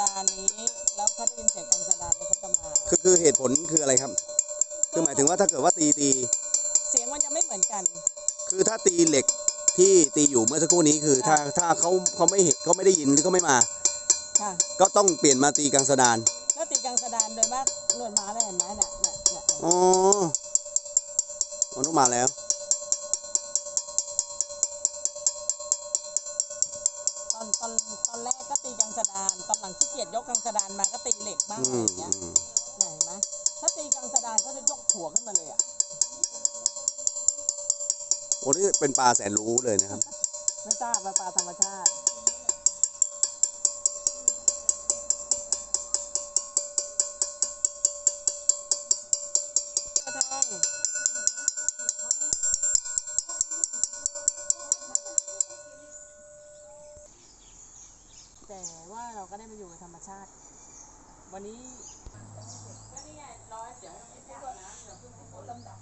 ดานอย่างนี้ แล้วเขาได้ยินเสียงกังสดานเนี่ยเขาจะมา คือคือเหตุผลคืออะไรครับ คือหมายถึงว่าถ้าเกิดว่าตีตี เสียงมันจะไม่เหมือนกัน คือถ้าตีเหล็กที่ตีอยู่เมื่อสักครู่นี้คือ ถ้าถ้าเขาเขาไม่เห็นเขาไม่ได้ยินหรือเขาไม่มา ค่ะ ก็ต้องเปลี่ยนมาตีกังสดานถ้าตีกังสดานโดยมากหนวดม้าได้เห็นไหมเนี่ยเนี่ยเนี่ยอ๋ออ๋อต้องมาแล้ว แรกก็ตีกังสดาน ตอนหลังขี้เกียจยกกังสดานมาก็ตีเหล็กบ้างอือะไรมอย่างเงี้ยอืมเนี่ยเห็นไหมถ้าตีกังสดานก็จะยกหัวขึ้นมาเลยอะโอ้นี่เป็นปลาแสนรู้เลยนะครับ ไม่ทราบว่าปลาธรรมชาติเจ้าทอง เราก็ได้มาอยู่กับธรรมชาติ วันนี้ก็นี่ไงร้อยเดี๋ยวให้พูดก่อนนะเดี๋ยวพูดให้พูดลำดับ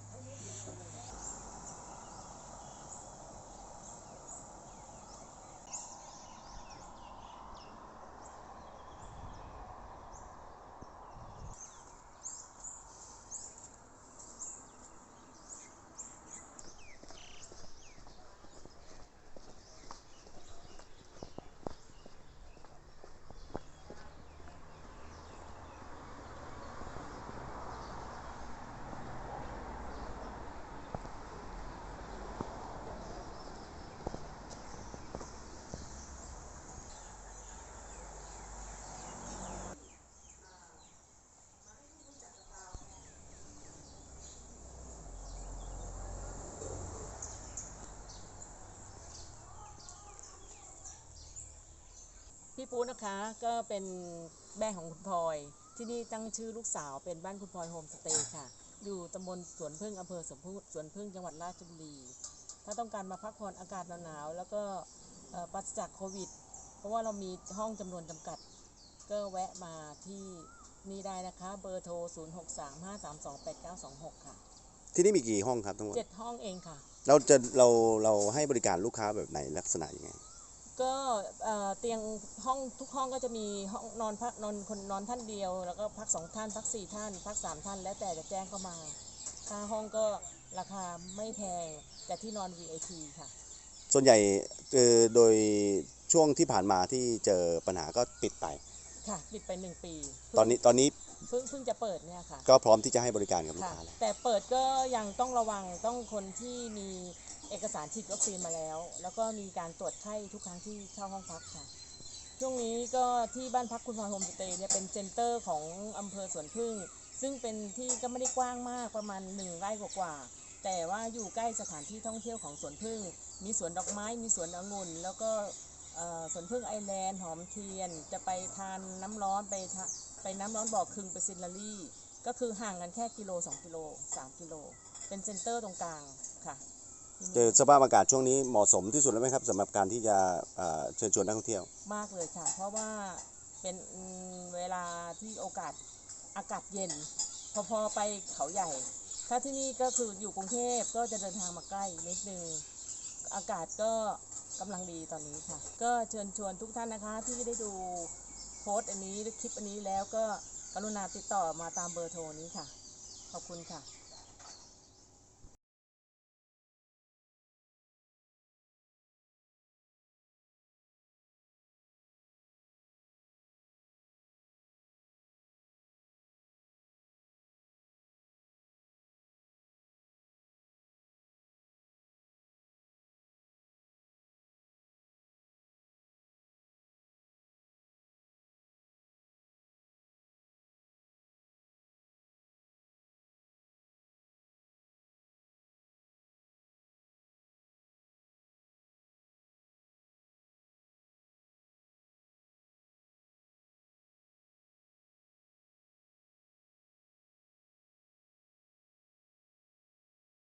ปูนะคะ ก็เป็นแม่ของคุณพลอย ที่นี่ตั้งชื่อลูกสาวเป็นบ้านคุณพลอยโฮมสเตย์ค่ะ อยู่ตำบลสวนพึ่งอำเภอสวนพึ่งสวนพึ่งจังหวัดราชบุรี ถ้าต้องการมาพักผ่อนอากาศหนาวๆแล้วก็เอ่อปราศจากโควิด เพราะว่าเรามีห้องจำนวนจำกัด ก็แวะมาที่นี่ได้นะคะ เบอร์โทร 0635328926 ค่ะ ที่นี่มีกี่ห้องครับทั้งหมดเจ็ดห้องเองค่ะ เราจะเราเราให้บริการลูกค้าแบบไหนลักษณะยังไง ก็เตียงห้องทุกห้องก็จะมีห้องนอนพักนอนคนนอนท่านเดียว แล้วก็พักสองท่าน พักสี่ท่าน พักสามท่าน แล้วแต่จะแจ้งเข้ามาค่าห้องก็ราคาไม่แพงแต่ที่นอน VIP ค่ะ ส่วนใหญ่เจอโดยช่วงที่ผ่านมาที่เจอปัญหาก็ปิดไป ค่ะปิดไปหนึ่งปีตอนนี้ตอนนี้เพิ่งเพิ่งจะเปิดเนี่ยค่ะ ก็พร้อมที่จะให้บริการกับลูกค่ะค้าแล้วแต่เปิดก็ยังต้องระวังต้องคนที่มีเอกสารฉีดวัคซีนมาแล้ว แล้วก็มีการตรวจไข้ทุกครั้งที่เช่าห้องพักค่ะ ช่วงนี้ก็ที่บ้านพักคุณพลอยโฮมสเตย์เนี่ยเป็นเซ็นเตอร์ของอำเภอสวนพึ่ง ซึ่งเป็นที่ก็ไม่ได้กว้างมากประมาณหนึ่งไร่กว่าๆแต่ว่าอยู่ใกล้สถานที่ท่องเที่ยวของสวนพึ่ง มีสวนดอกไม้มีสวนองุ่น แล้วก็เอ่อ สวนพึ่งไอแลนด์หอมเทียน จะไปทานน้ำร้อนไปทะไปน้ำร้อนบ่อคึงไปซินลารี่ ก็คือห่างกันแค่กิโลสองกิโลสามกิโล เป็นเซ็นเตอร์ตรงกลางค่ะที่นี่เจอสภาพอากาศช่วงนี้เหมาะสมที่สุดแล้วไหมครับสำหรับการที่จะเอ่อเชิญชวนนักท่องเที่ยว มากเลยค่ะ เพราะว่าเป็นอืมเวลาที่โอกาสอากาศเย็น พอพอไปเขาใหญ่ ถ้าที่นี่ก็คืออยู่กรุงเทพก็จะเดินทางมาใกล้นิดนึงอากาศก็ กำลังดีตอนนี้ค่ะ ก็เชิญชวนทุกท่านนะคะ ที่ได้ดูโพสต์อันนี้หรือคลิปอันนี้แล้วก็กรุณาติดต่อมาตามเบอร์โทรนี้ค่ะ ขอบคุณค่ะ